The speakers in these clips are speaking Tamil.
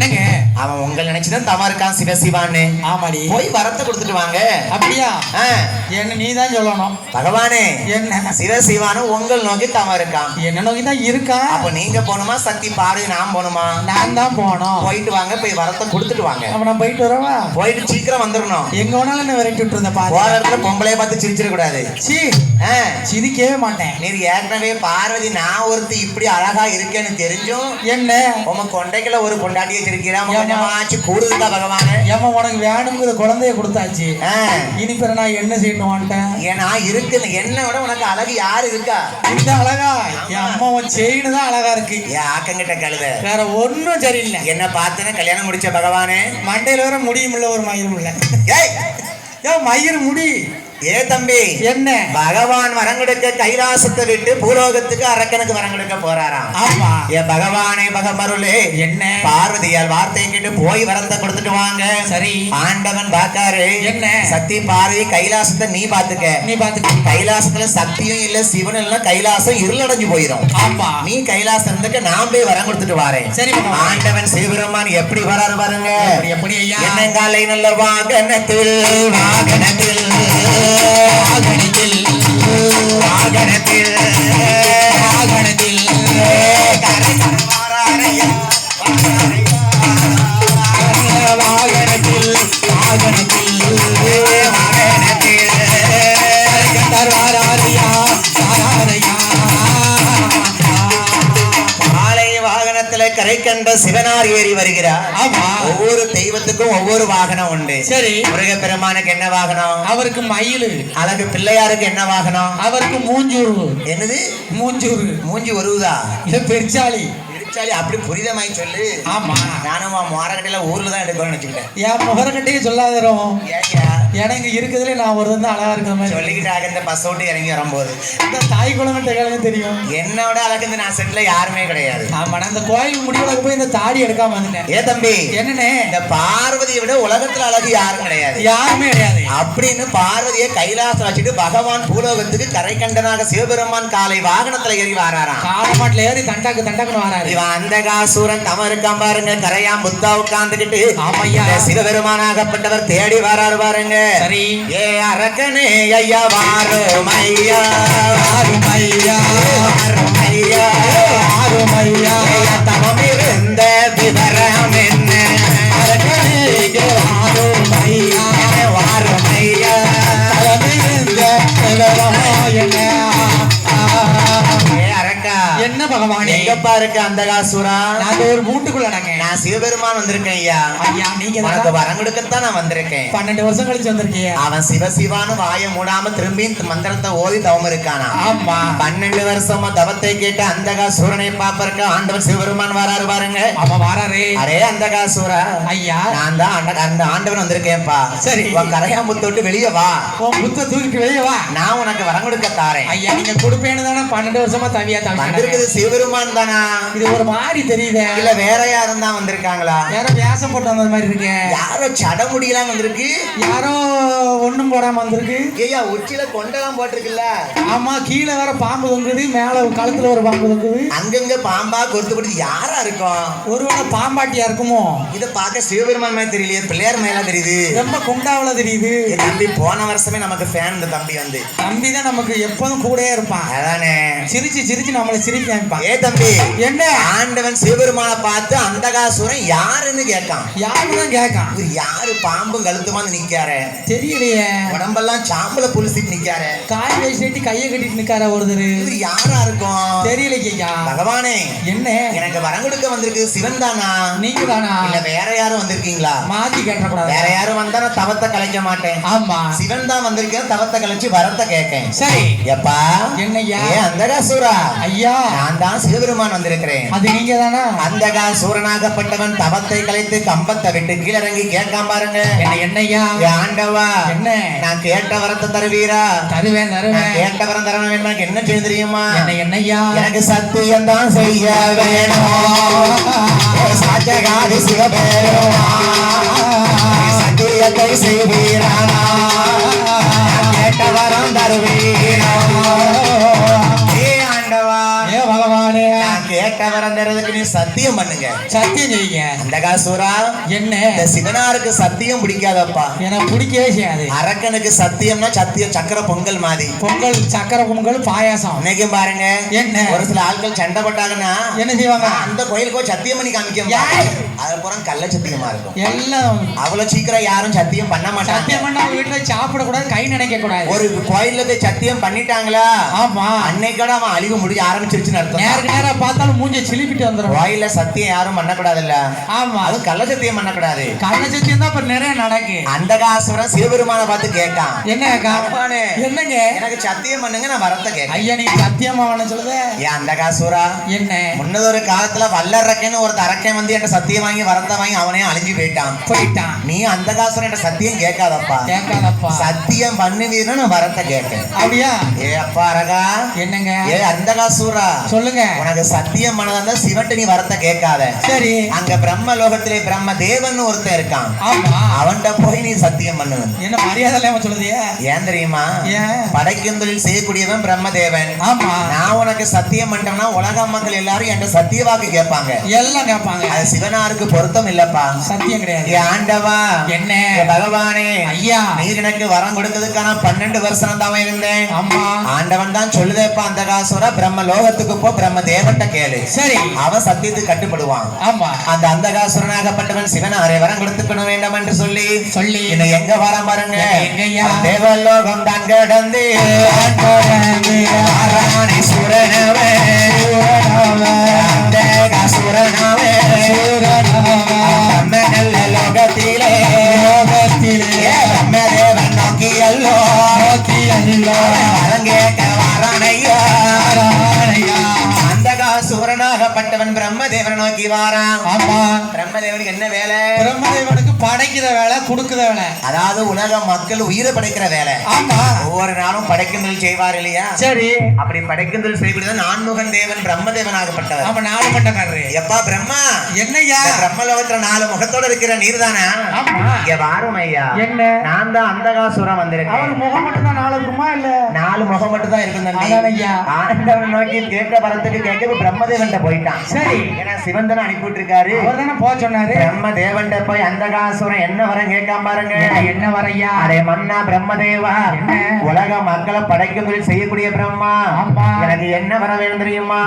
என்னங்க? அவன் உங்களை நினைச்சுதான் தவா இருக்கான் சிவசிவான்னு ஆமாடி. போய் வரத்தை கொடுத்துட்டு வாங்க. அப்படியா? என்ன நீ தான் சொல்லணும். பகவானே என்ன? சிவசிவானு உங்கள் நோக்கி தவா இருக்கான். என்ன நோக்கி தான் இருக்கா? அப்ப நீங்க போகணுமா சக்தி பாரு நான் போகணுமா? நான் தான் போனோம் போயிட்டு வாங்க போய் வரத்தை கொடுத்துட்டு வாங்க. அப்ப நான் போயிட்டு வரவா? போயிட்டு சீக்கிரம் வந்துடணும் எங்க வேணாலும் என்ன விரட்டி விட்டுருந்த போற பாரு இடத்துல பொம்பளைய பார்த்து சிரிச்சிட கூடாது. சீ சிரிக்கவே மாட்டேன். நீர் ஏற்கனவே பார்வதி நான் ஒருத்தி இப்படி அழகா இருக்கேன்னு தெரிஞ்சும் என்ன? உங்க கொண்டைக்குள்ள ஒரு கொண்டாட்டி வச்சிருக்கிறா ஏம்மா? கொஞ்சமாச்சு கூடுதா பகவானே. ஏமா உனக்கு வேணுங்கிற குழந்தைய கொடுத்தாச்சு. இனி பிற நான் என்ன செய்யணும் ஏன்னா இருக்கு என்னை விட உனக்கு அழகு யாரு இருக்கா? இந்த அழகா? என் அம்மாவன் செயின் தான் அழகா இருக்கு. ஏன் ஆக்கங்கிட்ட கழுத. வேற ஒண்ணும் சரியில்லை. என்ன பார்த்துன்னு கல்யாணம் முடிச்ச பகவானே. மண்டையில வேற முடியும் இல்ல ஒரு மயிரும் இல்ல. ஏய்! ஏன் மயிர் முடி? ஏ தம்பி என்ன? பகவான் வரங்கெடுக்க கைலாசத்தை விட்டு பூலோகத்துக்கு அரக்கனுக்கு வரங்கெடுக்க போறாராம். ஆமா. ஏ பகவானே பகமருளே என்ன? பார்வதியால் வார்த்தை கேட்டு போய் வரத்தை கொடுத்துட்டு வாங்க. சரி. ஆண்டவன் பாக்காரு என்ன? சக்தி பார்வதி கைலாசத்தை நீ பாத்துக்க நீ பாத்துக்க கைலாசத்துல சக்தியும் இல்ல சிவனும் இல்ல கைலாசம் இருளடைஞ்சு போயிரும். ஆமா. நீ கைலாசத்துக்கு நான் போய் வரம் கொடுத்துட்டு வரேன். சரி. ஆண்டவன் சிவபெருமான் எப்படி வராரு பாருங்க. எப்படி- எப்படி ஐயா? என்னங்காலை நல்ல வாகனத்தில் வாகனத்தில். வாகனத்தில் தெய்வத்துக்கும் ஒவ்வொரு வாகனம் உண்டு. சரி. முருகப்பெருமானுக்கு என்ன வாகனம்? அவருக்கு மயிலு. அழகு பிள்ளையாருக்கு என்ன வாகனம்? அவருக்கு மூஞ்சூறு என்னது? மூஞ்சூறு மூஞ்சி வருவதா இது பெருச்சாளி திருச்சாலி அப்படி புரிதமாய் சொல்லு. ஆமா. நானும் மாரக்கடையில ஊர்ல தான் எடுக்கணும்னு வச்சுக்கிட்டேன். என் முகரக்கட்டையே சொல்லாதரும் எனக்கு இருக்கிறதுல நான் ஒரு வந்து அழகா இருக்கிற மாதிரி. சொல்லிக்கிட்டாங்க இந்த பஸ் விட்டு இறங்கி வரும்போது. இந்த தாய் குழந்தை கிழங்கு தெரியும். என்னோட அழகு இந்த நான் செட்ல யாருமே கிடையாது. ஆமா நான் இந்த கோயில் முடிவுలకు போய் இந்த தாடி எடுக்காம வந்துட்டேன். ஏ தம்பி. என்னண்ணே? இந்த பார்வதியை விட உலகத்துல அழகு யாரும் கிடையாது. யாருமே கிடையாது. அப்படின்னு பார்வதியை கைலாசம் வச்சுட்டு பகவான் பூலோகத்துக்கு கரை கண்டனாக சிவபெருமான் காலை வாகனத்துல ஏறி வாராராம். காலமாட்டில் ஏறி தண்டாக்கு தண்டாக்குன்னு வராரு. இவன் அந்தகாசூரன் தம இருக்கான் பாருங்க. கரையாம் புத்தா உட்கார்ந்துகிட்டு ஆமையா. சிவபெருமானாகப்பட்டவர் தேடி வராரு பாருங்க. சரி. ஏ அரக்கனே ஐயா வாரும் ஐயா ஆறும் ஐயா வாரும் ஐயா ஆறும் ஐயா எங்கப்பா இருக்கு அந்தகாசூரா நாங்க ஒரு மூட்டுக்குள்ளனாங்க நான் சிவபெருமான் வந்திருக்கேன் ஐயா. ஐயா நீங்க உனக்கு தான் வரம் கொடுக்கத்தான் நான் வந்திருக்கேன். பன்னெண்டு வருஷம் கழிச்சு வந்திருக்கீங்க அவன் சிவசிவான்னு வாயை மூடாம திரும்பி மந்திரத்தை ஓதி தவம் இருக்கானா? ஆமா. பன்னெண்டு வருஷமா தவத்தை கேட்டு அந்தகாசூரனை பாப்பறக்க ஆண்டவன் சிவபெருமான் வராரு பாருங்க. அவ வாராரே. அரே அந்தகாசூரா ஐயா. நான் தான் அந்த- அந்த ஆண்டவன் வந்திருக்கேன்ப்பா. சரி. உன் கரையாம்புத்த விட்டு வெளியே வா. உன் புத்த தூக்கிட்டு வெளியே வா. நான் உனக்கு வரம் கொடுக்க தாரேன். ஐயா நீங்க கொடுப்பேன்னு தானே பன்னெண்டு வருஷமா தவியா தவியா வந்திருக்குது சிவபெருமான் தானா. இது ஒரு மாதிரி தெரியுதே. இல்ல வேற யாரும் தான் வந்திருக்காங்களா? யாரோ வியாசம் போட்டு வந்த மாதிரி இருக்கு. யாரோ சட முடியலாம் வந்திருக்கு? யாரோ ஒண்ணும் போடாம வந்திருக்கு. ஐயா உச்சியில கொண்டெல்லாம் போட்டிருக்குல்ல? ஆமா கீழே வேற பாம்பு தொங்குது மேல கழுத்துல ஒரு பாம்பு தொங்குது. அங்கங்க பாம்பா கொறுத்து கொடுத்து யாரா இருக்கும்? ஒருவேளை பாம்பாட்டியா இருக்குமோ? இத பார்க்க சிவபெருமான் மாதிரி தெரியலையே பிள்ளையார் மேல தெரியுது. ரொம்ப குண்டாவில தெரியுது. தம்பி போன வருஷமே நமக்கு ஃபேன் இந்த தம்பி வந்து. தம்பி தான் நமக்கு எப்போதும் கூடயே இருப்பான். அதானே? சிரிச்சு சிரிச்சு நம்மளை சிரிக்க வைப்பான். ஏ தம்பி என்ன? ஆண்டவன் சிவபெருமானை பார்த்து அந்தகாசுரன் யாருன்னு கேட்டான் யாருதான் கேட்கான்? இவர் யாரு? பாம்பும் கழுத்துமாந்து நிக்காரு தெரியலையே. உடம்பெல்லாம் சாம்பல புலிசிட்டு நிக்காரு காய் வயசேட்டி கையை கட்டிட்டு நிக்கார ஒருத்தர்? இது யாரா இருக்கும்? தெரியல கேக்கா பகவானே என்ன? எனக்கு வரம் கொடுக்க வந்திருக்கு. சிவன் தானா நீங்க தானா இல்ல வேற யாரும் வந்திருக்கீங்களா? மாத்தி கேட்டக்கூடாது? வேற யாரும் வந்தா நான் தவத்தை கலைக்க மாட்டேன். ஆமா. சிவன் தான் வந்திருக்கேன் தவத்தை கலைச்சு வரத்தை கேட்கேன். சரி. எப்பா? என்னய்யா? ஏ அந்தகாசூரா? ஐயா. நான் தான் சிவபெருமான் வந்திருக்கிறேன். அது நீங்க தானா அந்தகா சூரனாகப்பட்டவன் தவத்தை கலைத்து கம்பத்தை விட்டு கீழறங்கி கேட்காம பாருங்க. என்ன என்னய்யா? ஏ ஆண்டவா என்ன? நான் கேட்ட வரத்தை தருவீரா? தருவேன் தருவேன். கேட்ட வரம் தரணும் என்ன செய்ய தெரியுமா? என்ன என்னய்யா? எனக்கு சத்தியம் தான் செய்ய வேணும். ஏ சாட்சகாதி சிவபெருமா சத்தியத்தை செய்வீரானா? கேட்ட வரம் தருவீரோ? ஆண்டவா? பகவானே. நான் நீ சத்தியம் பண்ணுங்க. சத்தியம் செய்யுங்க. அந்தகாசூரா என்ன? இந்த சிவனாருக்கு சத்தியம் பிடிக்காதப்பா. எனக்கு பிடிக்கவே செய்யாது. அரக்கனுக்கு சத்தியம்னா சத்தியம் சக்கர பொங்கல் மாதிரி. பொங்கல் சக்கரை பொங்கல் பாயாசம். இன்னைக்கும் பாருங்க. என்ன? ஒரு சில ஆட்கள் சண்டை போட்டாங்கன்னா என்ன செய்வாங்க? அந்த கோயிலுக்கு சத்தியம் பண்ணி காமிக்க? அது புறம் கள்ள சத்தியமா இருக்கும். எல்லாம் அவ்வளவு சீக்கிரம் யாரும் சத்தியம் பண்ண மாட்டாங்க. சத்தியம் பண்ண வீட்டுல சாப்பிட கூடாது கை நினைக்க கூடாது ஒரு கோயில்ல போய் சத்தியம் பண்ணிட்டாங்களா? ஆமா. அன்னைக்கோட அவன் அழிவு முடிய ஆரம்பிச்சிருச்சுன்னு அர்த்தம். நேருக்கு நேரா பார்த்தாலும் மூஞ்ச சிலிப்பிட்டு வந்துடும் கோயில்ல சத்தியம் யாரும் பண்ணக்கூடாதுல்ல? ஆமா. அதுவும் கள்ள சத்தியம் பண்ணக்கூடாது. கள்ள சத்தியம் தான் இப்ப நிறைய நடக்கு. அந்தகாசுரன் சிவபெருமான பார்த்து கேட்டான் என்ன? பகவானே, என்னங்க? எனக்கு சத்தியம் பண்ணுங்க நான் வரத்தை கேட்க ஐயா நீ சத்தியமா வேணும் சொல்லுத. ஏன் அந்தகாசுரா? என்ன? முன்னதொரு காலத்துல வல்லரக்கன்னு ஒரு அரக்கன் வந்து என்கிட்ட சத்தியம் வாங்கி வரத்தை வாங்கி அவனே அழிஞ்சு போயிட்டான். போயிட்டான். நீ அந்தகாசுரன் என்கிட்ட சத்தியம் கேட்காதப்பா. கேட்காதப்பா. சத்தியம் பண்ணுவீர்னு நான் வரத்தை கேட்கேன் அப்படியா? ஏ அப்பா அரகா. என்னங்க? ஏ அந்தகாசூரா. சொல்லுங்க. உனக்கு சத்தியம் பண்ணதா சிவன்ட்டு நீ வரத்தை கேட்காத. சரி. அங்க பிரம்ம லோகத்திலே பிரம்ம தேவன் ஒருத்தன் இருக்கான். ஆமா. அவன்கிட்ட போய் நீ சத்தியம் பண்ணுவன் என்ன மரியாதை இல்லாம சொல்லுது ஏன் தெரியுமா? படைக்கும் தொழில் செய்யக்கூடியவன் பிரம்மதேவன். ஆமா. நான் உனக்கு சத்தியம் பண்ணிட்டோம்னா உலக மக்கள் எல்லாரும் என்கிட்ட சத்திய வாக்கு கேட்பாங்க. எல்லாம் கேட்பாங்க. அது சிவனாருக்கு பொருத்தம் இல்லப்பா. சத்தியம் கிடையாது. ஆண்டவா. என்ன? பகவானே. ஐயா. நீர் எனக்கு வரம் கொடுக்கிறதுக்கான பன்னெண்டு வருஷம் தான் இருந்தேன். ஆமா. ஆண்டவன் தான் சொல்லுதேப்பா அந்த காசுர பிரம்ம லோகத்துக்கு போ பிரம்ம தேவன்ட்ட கேளு. சரி. அவன் சத்தியத்துக்கு கட்டுப்படுவான். ஆமா. அந்த அந்தகாசுரனாகப்பட்டவன் சிவன் அரை வரம் கொடுத்துக்கணும் வேண்டாம் என்று சொல்லி சொல்லி. இன்னும் எங்க வரம் பாருங்க? தேவலோகம் தான் கடந்து ஆராணீஸ்வரனவே அந்தகாசுரனவே. லோகத்திலே. பிரம்மதேவன் நோக்கியல்லோ. கேட்க அந்தகாசுரனாகப்பட்டவன் பிரம்மதேவனை நோக்கி வாரான் ஆமா. பிரம்மதேவனுக்கு என்ன வேலை? பிரம்மதேவனுக்கு படைக்கிற வேலை கொடுக்குற வேலை. அதாவது உலக மக்கள் உயிரை படைக்கிற வேலை. ஆமா. ஒவ்வொரு நாளும் படைக்குந்தல் செய்வார் இல்லையா? சரி. அப்படி படைக்குந்தல் செய்யக்கூடியது நான்முகன் தேவன் பிரம்மதேவனாகப்பட்டவர் அப்ப நாலு பட்டக்காரரு எப்பா பிரம்மா? என்னய்யா? இந்த பிரம்மலோகத்துல நாலு முகத்தோட இருக்கிற நீர்தானா? ஆமா. இங்க வாரும் ஐயா என்ன? நான் தான் அந்தகாசுரம் அவர் வந்திருக்கேன் முகம் மட்டும் தான் நாலு இருக்குமா இல்ல? நாலு முகம் மட்டும் தான் இருக்கும் ஐயா. ஆண்டவன் நோக்கி கேட்க வரத்துக்கு கேட்க இப்ப பிரம்மதேவன்ட்ட சரி ஏன்னா சிவன் தானே அனுப்பி விட்டுருக்காரு அவர் தானே போக சொன்னாரு. பிரம்மதேவன்ட்ட போய் அந்தகாசுரன் என்ன வரம் கேட்காம பாருங்க. என்ன? வரையா? அடே மன்னா பிரம்மதேவா. என்ன? உலக மக்களை படைக்க தொழில் செய்யக்கூடிய பிரம்மா. எனக்கு என்ன வர வேணும் தெரியுமா?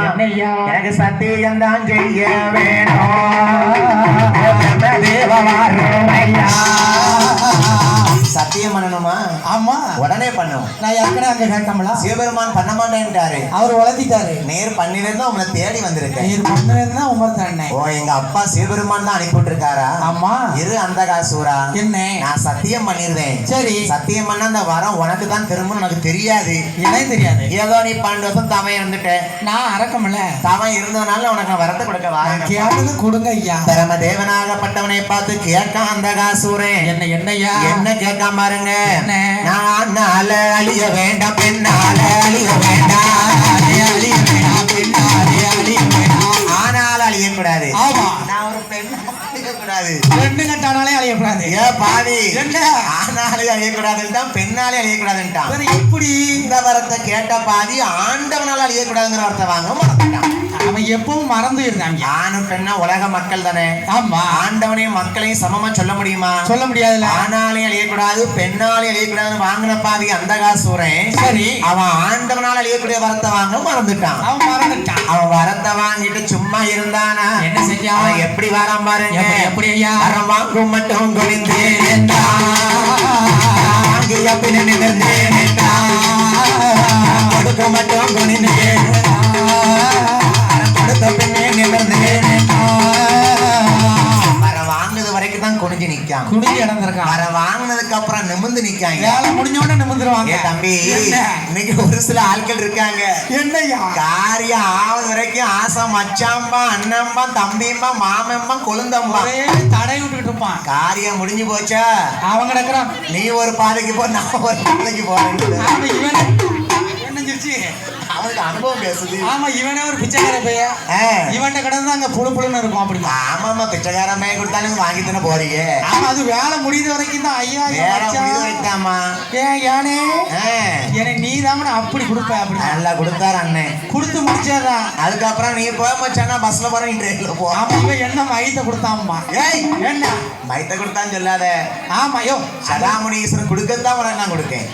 எனக்கு சத்தியம் தான் செய்ய வேணும். பிரம்மதேவா சத்தியம் பண்ணணுமா? ஆமா. உடனே பண்ணும் நான் ஏற்கனவே அங்க கேட்டோம்ல சிவபெருமான் பண்ண மாட்டேன்ட்டாரு. அவர் வளர்த்திட்டாரு நேர் பண்ணிருந்தா உங்களை தேடி வந்திருக்கேன். நீர் பண்ணதுன்னா உமர் தானே ஓ எங்க அப்பா சிவபெருமான் தான் அனுப்பி விட்டுருக்காரா ஆமா. இரு அந்தகாசூரா என்ன? நான் சத்தியம் பண்ணிருந்தேன். சரி. சத்தியம் பண்ண அந்த வரம் உனக்கு தான் திரும்பணும் எனக்கு தெரியாது. எனக்கு தெரியாது. ஏதோ நீ பன்னெண்டு வருஷம் தவன் இருந்துட்ட. நான் அறக்கமில்ல. தவன் இருந்ததுனால உனக்கு வரத்தை கொடுக்க கேட்டது கொடுங்க ஐயா. பரம தேவனாகப்பட்டவனை பார்த்து கேட்கான் அந்த காசூரன் என்ன என்னய்யா என்ன கேட்காம பாருங்க? நான் அழிய வேண்டாம் பெண்ணால அழிய வேண்டாம். அழிய வேண்டாம், பின்னாலே அழிய வேண்டாம். ஆனால் அழியக்கூடாது. ஆமா. நான் ஒரு பெண் அழியக்கூடாது. ரெண்டு கட்டானாலே அழியக்கூடாது. ஏ பாவி. என்ன? ஆனாலே அழியக்கூடாதுன்ட்டான் பெண்ணாலே அழியக்கூடாதுன்ட்டான். வேற எப்படி? இந்த வரத்தை கேட்ட பாதி ஆண்டவனால அழியக்கூடாதுங்கிற வார்த்தை வாங்க மறந்துட்டான். அவன் எப்பவும் மறந்து இருந்தாங்க ஆணும் பெண்ணா உலக மக்கள் தானே. ஆமா. ஆண்டவனையும் மக்களையும் சமமா சொல்ல முடியுமா? சொல்ல முடியாதுல்ல. ஆணாலையும் அழியக்கூடாது பெண்ணாலையும் அழியக்கூடாதுன்னு வாங்கின பாவி அந்தகாசூரன் சரி. அவன் ஆண்டவனால அழியக்கூடிய வரத்தை வாங்க மறந்துட்டான். அவன் மறந்துட்டான். அவன் வரத்தை வாங்கிட்டு சும்மா இருந்தானா? என்ன? அவன்? எப்படி வரான் பாருங்க. எப்படி- ஐயா? வரம் வாங்கும் மட்டும் என்றான். வாங்கிய பின் நிமிர்ந்தேன் என்றான். கொடுக்க மட்டும் குனிந்தேன் கொடுத்த பின்னே நிமிர்ந்தேன் வரம் வாங்கினது வரைக்கும் தான் குனிஞ்சு நிக்கான் குடிஞ்சு இடந்திருக்கான் வரம் வாங்கினதுக்கு அப்புறம் நிமிர்ந்து நிக்காங்க. வேலை முடிஞ்ச உடனே நிமிந்துருவாங்க ஏ தம்பி? இன்னைக்கு ஒரு சில ஆட்கள் இருக்காங்க. என்னய்யா காரியம் ஆவது வரைக்கும் ஆசை மச்சாம்பா அண்ணம்பா தம்பிம்பா மாமம்பா கொழுந்தம்பா. தடை விட்டுக்கிட்டு இருப்பான். காரியம் முடிஞ்சு போச்சா? அவன் கிடக்குறான் நீ ஒரு பாதைக்கு போ நான் ஒரு பாதைக்கு போறேன். அவனுக்கு அனுபவம் பேசுது. ஆமா இவனே ஒரு பிச்சைக்கார பைய ஆ. இவன்ட்ட கிடந்து அங்க புழு புழுன்னு இருக்கும் அப்படி ஆமாமா பிச்சைக்காரன் பையன் கொடுத்தாலும் வாங்கி தானே போறீங்க. ஆமா அது வேலை முடியுற வரைக்கும் தான். ஐயா ஐயா, வேற மச்சான். முடிவு வைத்தாமா ஏன் யானே. எனக்கு நீ தான் அப்படி கொடுப்ப அப்படி நல்லா கொடுத்தாரு அண்ணன் கொடுத்து முடிச்சாதான் அதுக்கப்புறம் நீ போக மச்சானா பஸ்ல போற நீ ட்ரெயின்ல போ. ஆமா இவன் என்ன மைத்த கொடுத்தாம்மா ஏய் என்ன? மைத்த கொடுத்தான்னு சொல்லாத. ஆமா யோ. சதாமுனீஸ்வரன் கொடுக்கத்தான் உனக்கு நான் கொடுக்கேன்.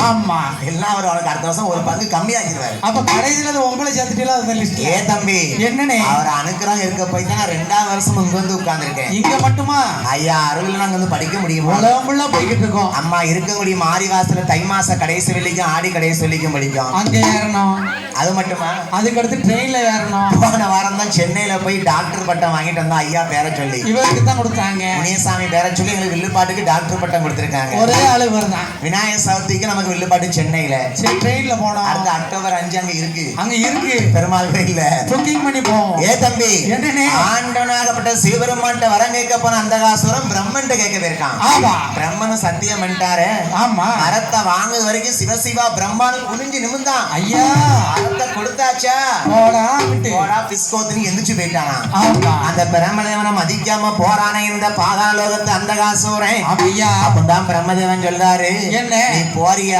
ஆமா எல்லாம் அவர் அவனுக்கு அடுத்த வருஷம் ஒரு பங்கு கம்மியாக்கிடுவாரு. அப்ப கடைசியில அது உங்களை சேர்த்துட்டீங்களா அந்த ஏ தம்பி. என்னண்ணே? அவர் அனுக்கிறம் இருக்க போய் தான் ரெண்டாவது வருஷம் இங்க வந்து உட்கார்ந்துருக்கேன். இங்க மட்டுமா? ஐயா அருள் நாங்க வந்து படிக்க முடியுமா? உலகம் ஃபுல்லா போய்கிட்டு இருக்கோம். அம்மா இருக்கக்கூடிய மாரி வாசல தை மாச கடைசி வெள்ளிக்கும் ஆடி கடைசி வெள்ளிக்கும் படிக்கும் அங்க ஏறணும். அது மட்டுமா? அதுக்கு அடுத்து ட்ரெயின்ல ஏறணும். போன வாரம் தான் சென்னையில போய் டாக்டர் பட்டம் வாங்கிட்டு வந்தோம் ஐயா பேரை சொல்லி. இவருக்கு தான் கொடுத்தாங்க. முனியசாமி பேரை சொல்லி எங்களுக்கு வில்லுப்பாட்டுக்கு டாக்டர் பட்டம் கொடுத்திருக்காங்க. ஒரே ஆளு வருதான் விநாயகர் சதுர்த்திக்கு நமக்கு வில்லுப்பாட்டு சென்னையில. ட்ரெயின்ல போனோம் அடுத்த அக்டோபர் அஞ்சு அங்க இருக்கு. அங்க இருக்கு. பெருமாள் கோயில்ல. புக்கிங் பண்ணி போவோம். ஏ தம்பி என்னண்ணே? ஆண்டவனாகப்பட்ட சிவபெருமான்ட்ட வரம் கேட்க போன அந்த காசுரம் பிரம்மன்ட்ட கேட்க போயிருக்கான். ஆமா. பிரம்மனும் சத்தியம் பண்ணிட்டாரு. ஆமா. மரத்தை வாங்குது வரைக்கும் சிவசிவா பிரம்மானு குனிஞ்சு நிமிந்தான் ஐயா. மரத்தை கொடுத்தாச்சா? போடா போடா பிஸ்கோத்துன்னு எந்திரிச்சு போயிட்டானா ஆமா. அந்த பிரம்மதேவனை மதிக்காம போறானே இந்த பாதாளோகத்து அந்த காசூரன் ஐயா. அப்பதான் பிரம்மதேவன் சொல்றாரு என்ன? நீ போறியா?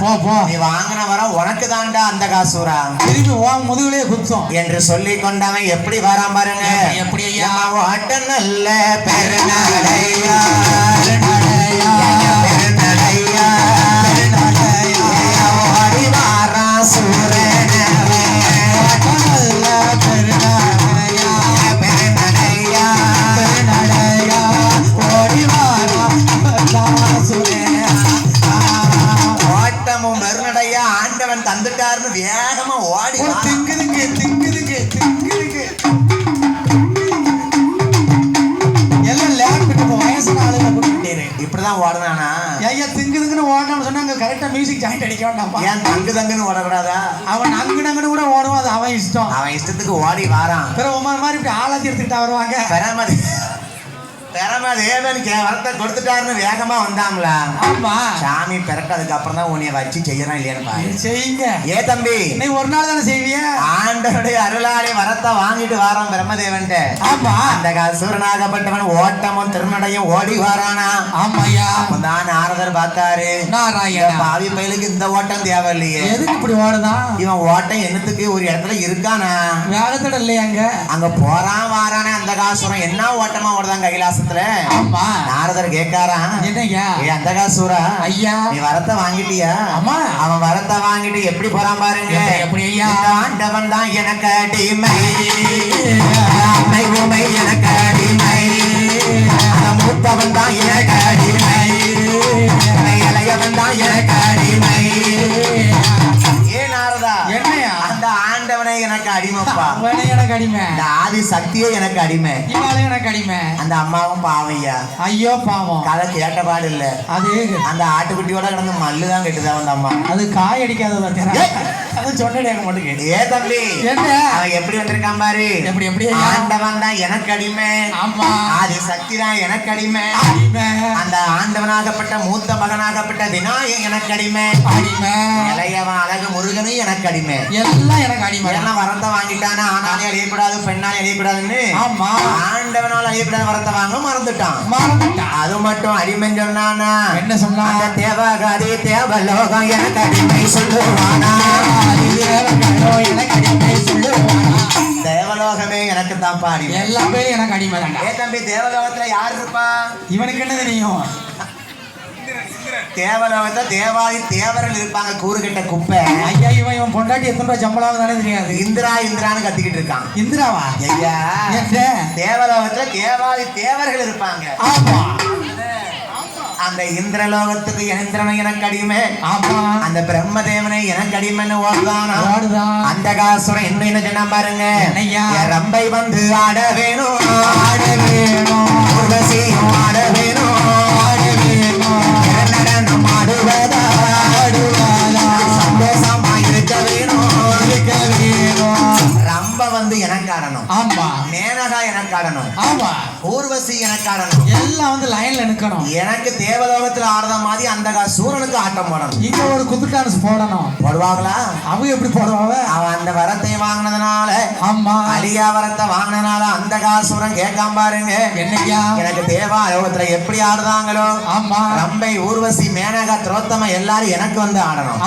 போ போ. நீ வாங்கின வரம் உனக்கு தாண்டா அந்த காசூரா. திருப்பி உன் முதுகுலயே குத்தம். என்று சொல்லி கொண்டவன் எப்படி வரான் பாருங்க. எப்படி- ஐயா? ஓட்ட நல்ல பெருநடையா ஆண்டவன் தந்துட்டாருன்னு வேகமா ஓடி. திங்குதுங்க திங்குதுங்க திங்குதுங்க. எல்லாம் லேப் விட்டு போ வயசான ஆளுங்க கூட்டிட்டு இப்படிதான் ஓடுனானா? ஐயா திங்குதுங்கன்னு ஓடணும்னு சொன்னாங்க. கரெக்டா மியூசிக் ஜாயிண்ட் அடிக்க வேண்டாம்ப்பா. ஏன் தங்கு தங்குன்னு ஓடக்கூடாதா? அவன் அங்கு நங்குன்னு கூட ஓடுவான். அது அவன் இஷ்டம். அவன் இஷ்டத்துக்கு ஓடி வாரான். பிறகு உமார் மாதிரி இப்படி ஆளாத்தி எடுத்துக்கிட்டா வருவாங்க. பெறாம பெறாம தேவன் கே வரத்தை கொடுத்துட்டாருன்னு வேகமா வந்தாம்ல. ஆமா. சாமி பிறட்டதுக்கு அப்புறம் தான் உன்னைய வச்சு செய்யறான் இல்லையான்னு செய்யுங்க. ஏ தம்பி. இன்னைக்கு ஒரு நாள் தானே செய்விய? ஆண்டவருடைய அருளாலே வரத்தை வாங்கிட்டு வாரான் பிரம்மதேவன்ட்ட. ஆமா. அந்த சூரனாகப்பட்டவன் ஓட்டமும் திருநடையும் ஓடி வாரானா? ஆமா ஐயா அப்பதான் நாரதர் பார்த்தாரு. நாராயணா. பாவி பயலுக்கு இந்த ஓட்டம் தேவையில்லையே. எதுக்கு இப்படி ஓடுதான் இவன் ஓட்டம் என்னத்துக்கு? ஒரு இடத்துல இருக்கானா? வேகத்தோட இல்லையாங்க அங்க? போறான் வாரானே அந்த காசுரம். என்ன ஓட்டமா ஓடுதான் கைலாசத்துல ஆமா. நாரதர் கேட்காரான் என்னய்யா? அந்த காசூரா? ஐயா. நீ வரத்தை வாங்கிட்டியா? ஆமா. அவன் வரத்தை வாங்கிட்டு எப்படி போறான் பாருங்க. எப்படி- ஐயா? ஆண்டவன் தான் எனக்கு அடிமை. அம்மை உமை எனக்கு அடிமை. மூத்தவன் தான் எனக்கு அடிமை. இளையவன் தான் எனக்கு அடிமை. எனக்கு அடிமைப்பா அவனே எனக்கு அடிமை. அந்த ஆதி சக்தியே எனக்கு அடிமை. இவாளே எனக்கு அடிமை. அந்த அம்மாவும் பாவையா ஐயோ. பாவம். கதை கேட்ட பாடு இல்ல. அது அந்த ஆட்டுக்குட்டியோட கிடந்து மல்லு தான் கெட்டுதா அந்த அம்மா. அது காய் அடிக்காத பார்த்தீங்களா அது சொன்னடே மாட்டேங்குது ஏ தம்பி என்ன? அவன் எப்படி வந்திருக்கான் பாரு? எப்படி எப்படி? ஆண்டவன் தான் எனக்கு அடிமை. ஆமா. ஆதி சக்தி தான் எனக்கு அடிமை. அடிமை. அந்த ஆண்டவனாகப்பட்ட மூத்த மகனாகப்பட்ட விநாயகன் எனக்கு அடிமை. அடிமை. இளையவன் அழகு முருகனும் எனக்கு அடிமை. எல்லாம் எனக்கு அடிமை. எல்லாம் வரத்தை வாங்கிட்டானா? ஆனாலே அழியக்கூடாது பெண்ணாலே அழியக்கூடாதுன்னு. ஆமா. ஆண்டவனால் அழியக்கூடாது வரத்தை வாங்க மறந்துட்டான். மறந்துட்டான். அது மட்டும் அடிமைன்னு சொன்னானா? என்ன சொன்னா தேவகாரி தேவலோகம் எனக்கு அடிமை சொல்லுவானா? எனக்கு அடிமை சொல்லுவானா தேவலோகமே எனக்கு தான் பாடி எல்லாமே எனக்கு அடிமை ஏ தம்பி தேவலோகத்துல யார் இருப்பா? இவனுக்கு என்ன தெரியும் தேவலோகத்துல தேவாதி தேவர்கள் இருப்பாங்க கூறுகிட்ட குப்பை. ஐயா இவன் இவன் பொண்டாட்டி எத்தனை ரூபாய் சம்பளம் தானே தெரியாது. இந்திரா இந்திரான்னு கத்திக்கிட்டு இருக்கான். இந்திராவா? ஐயா தேவலோகத்துல தேவாதி தேவர்கள் இருப்பாங்க. ஆமா. அந்த இந்திரலோகத்துக்கு இந்திரன் எனக்கு அடிமை அந்த பிரம்மதேவனை எனக்கு அடிமைன்னு ஓடுதானா அந்த காசுரம் என்ன என்ன சொன்னா பாருங்க ரம்பை வந்து ஆட வேணும். ஆட வேணும். ஆட வேணும். ஆடணும் ஆமா. மேனகா எனக்கு ஆடணும் ஆமா. ஊர்வசி எனக்கு ஆடணும் எல்லாம் வந்து லைன்ல நிக்கணும். எனக்கு தேவலோகத்துல ஆடுற மாதிரி அந்த சூரனுக்கு ஆட்டம் போடணும். இங்க ஒரு குத்து டான்ஸ் போடணும். போடுவாங்களா? அவங்க எப்படி போடுவாங்க? அவன் அந்த வரத்தை வாங்கினதுனால ஆமா. அலியா வரத்தை வாங்கினதுனால அந்த காசூரன் கேட்காம பாருங்க. என்னையா எனக்கு தேவாலோகத்துல எப்படி ஆடுதாங்களோ ஆமா. ரம்பை ஊர்வசி மேனகா திரோத்தம எல்லாரும் எனக்கு வந்து ஆடணும்.